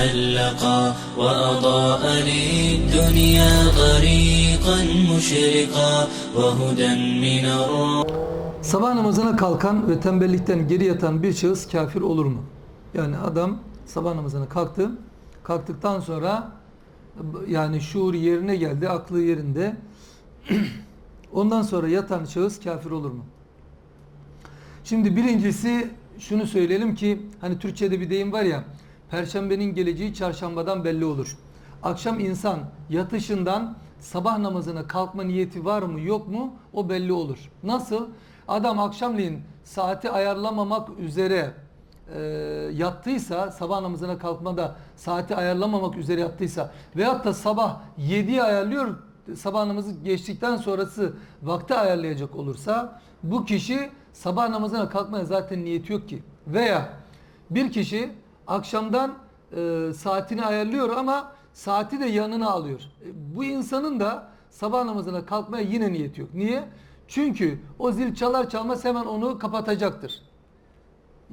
تألقا وأضاء للدنيا طريقا مشرقا وهدى من الرحمن Sabah namazına kalkan ve tembellikten geri yatan bir şahıs kafir olur mu? Yani adam sabah namazına kalktı. Kalktıktan sonra yani şuur yerine geldi, aklı yerinde. Ondan sonra yatan şahıs kafir olur mu? Şimdi birincisi şunu söyleyelim ki hani Türkçe'de bir deyim var ya Perşembenin geleceği çarşambadan belli olur. Akşam insan yatışından sabah namazına kalkma niyeti var mı yok mu o belli olur. Nasıl? Adam akşamleyin saati ayarlamamak üzere e, yattıysa sabah namazına kalkmada saati ayarlamamak üzere yattıysa veyahut da sabah 7'yi ayarlıyor sabah namazı geçtikten sonrası vakti ayarlayacak olursa bu kişi sabah namazına kalkmaya zaten niyeti yok ki. Veya bir kişi akşamdan e, saatini ayarlıyor ama saati de yanına alıyor. E, bu insanın da sabah namazına kalkmaya yine niyeti yok. Niye? Çünkü o zil çalar çalmaz hemen onu kapatacaktır.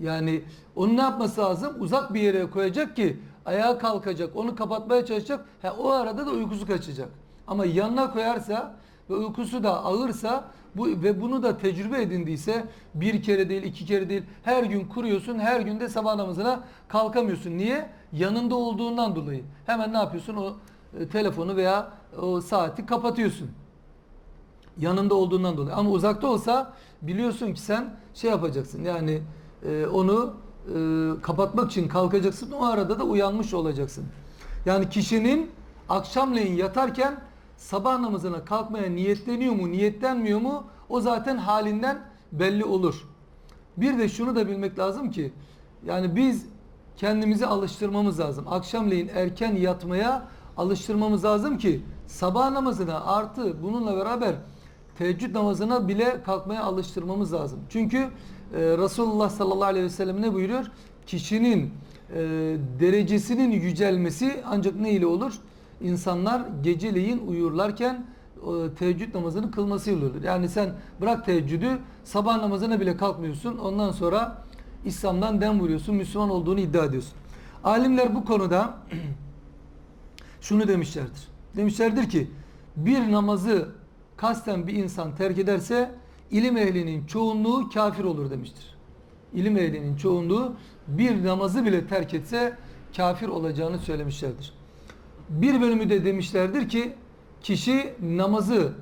Yani onun ne yapması lazım? Uzak bir yere koyacak ki ayağa kalkacak, onu kapatmaya çalışacak. Ha, o arada da uykusu kaçacak. Ama yanına koyarsa ve uykusu da ağırsa bu ve bunu da tecrübe edindiyse bir kere değil, iki kere değil, her gün kuruyorsun, her günde sabah namazına kalkamıyorsun. Niye? Yanında olduğundan dolayı. Hemen ne yapıyorsun? O e, telefonu veya o saati kapatıyorsun yanında olduğundan dolayı. Ama uzakta olsa biliyorsun ki sen şey yapacaksın. Yani e, onu e, kapatmak için kalkacaksın. O arada da uyanmış olacaksın. Yani kişinin akşamleyin yatarken sabah namazına kalkmaya niyetleniyor mu, niyetlenmiyor mu? O zaten halinden belli olur. Bir de şunu da bilmek lazım ki yani biz kendimizi alıştırmamız lazım. Akşamleyin erken yatmaya alıştırmamız lazım ki sabah namazına artı bununla beraber teheccüd namazına bile kalkmaya alıştırmamız lazım. Çünkü e, Resulullah sallallahu aleyhi ve sellem ne buyuruyor? Kişinin e, derecesinin yücelmesi ancak ne ile olur? İnsanlar geceleyin uyurlarken e, teheccüd namazını kılmasıyla olur. Yani sen bırak teheccüdü sabah namazına bile kalkmıyorsun. Ondan sonra İslam'dan dem vuruyorsun. Müslüman olduğunu iddia ediyorsun. Alimler bu konuda şunu demişlerdir. Demişlerdir ki bir namazı kasten bir insan terk ederse ilim ehlinin çoğunluğu kafir olur demiştir. İlim ehlinin çoğunluğu bir namazı bile terk etse kafir olacağını söylemişlerdir. Bir bölümü de demişlerdir ki kişi namazı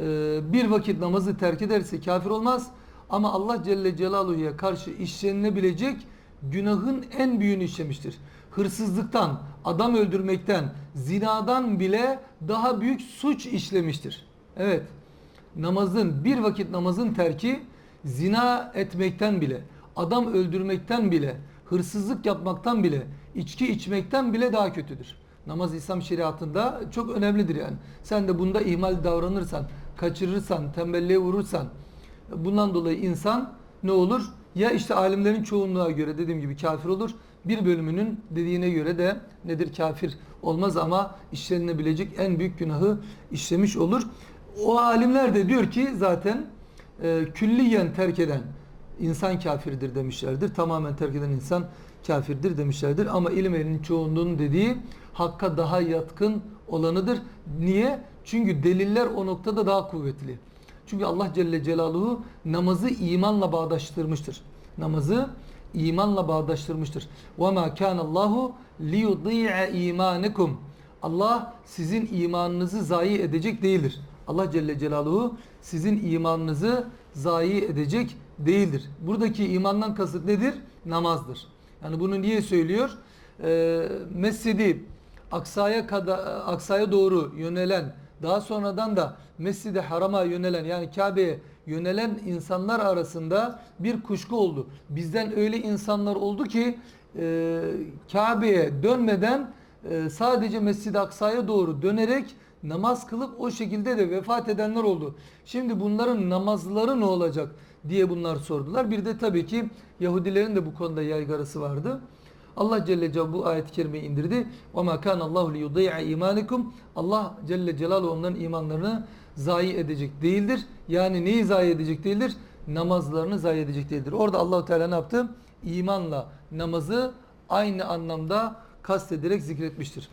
e, bir vakit namazı terk ederse kafir olmaz ama Allah Celle Celaluhu'ya karşı işlenilebilecek günahın en büyüğünü işlemiştir. Hırsızlıktan, adam öldürmekten, zinadan bile daha büyük suç işlemiştir. Evet. Namazın bir vakit namazın terki zina etmekten bile, adam öldürmekten bile, hırsızlık yapmaktan bile, içki içmekten bile daha kötüdür. Namaz İslam şeriatında çok önemlidir yani. Sen de bunda ihmal davranırsan, kaçırırsan, tembelliğe vurursan bundan dolayı insan ne olur? Ya işte alimlerin çoğunluğa göre dediğim gibi kafir olur. Bir bölümünün dediğine göre de nedir kafir olmaz ama işlenilebilecek en büyük günahı işlemiş olur. O alimler de diyor ki zaten e, külliyen terk eden insan kafirdir demişlerdir. Tamamen terk eden insan kafirdir demişlerdir. Ama ilim ehlinin çoğunluğunun dediği hakka daha yatkın olanıdır. Niye? Çünkü deliller o noktada daha kuvvetli. Çünkü Allah Celle Celaluhu namazı imanla bağdaştırmıştır. Namazı imanla bağdaştırmıştır. وَمَا كَانَ اللّٰهُ لِيُضِيعَ اِيمَانِكُمْ Allah sizin imanınızı zayi edecek değildir. Allah Celle Celaluhu sizin imanınızı zayi edecek değildir. Buradaki imandan kasıt nedir? Namazdır. Yani bunu niye söylüyor? Ee, Mescidi Aksa'ya kadar Aksa'ya doğru yönelen daha sonradan da Mescid-i Haram'a yönelen yani Kabe'ye yönelen insanlar arasında bir kuşku oldu. Bizden öyle insanlar oldu ki e, Kabe'ye dönmeden e, sadece Mescid-i Aksa'ya doğru dönerek namaz kılıp o şekilde de vefat edenler oldu. Şimdi bunların namazları ne olacak diye bunlar sordular. Bir de tabii ki Yahudilerin de bu konuda yaygarası vardı. Allah Celle Celaluhu bu ayet-i kerimeyi indirdi. وَمَا كَانَ اللّٰهُ لِيُضَيْعَ اِيمَانِكُمْ Allah Celle Celaluhu onların imanlarını zayi edecek değildir. Yani neyi zayi edecek değildir? Namazlarını zayi edecek değildir. Orada Allahu Teala ne yaptı? İmanla namazı aynı anlamda kastederek zikretmiştir.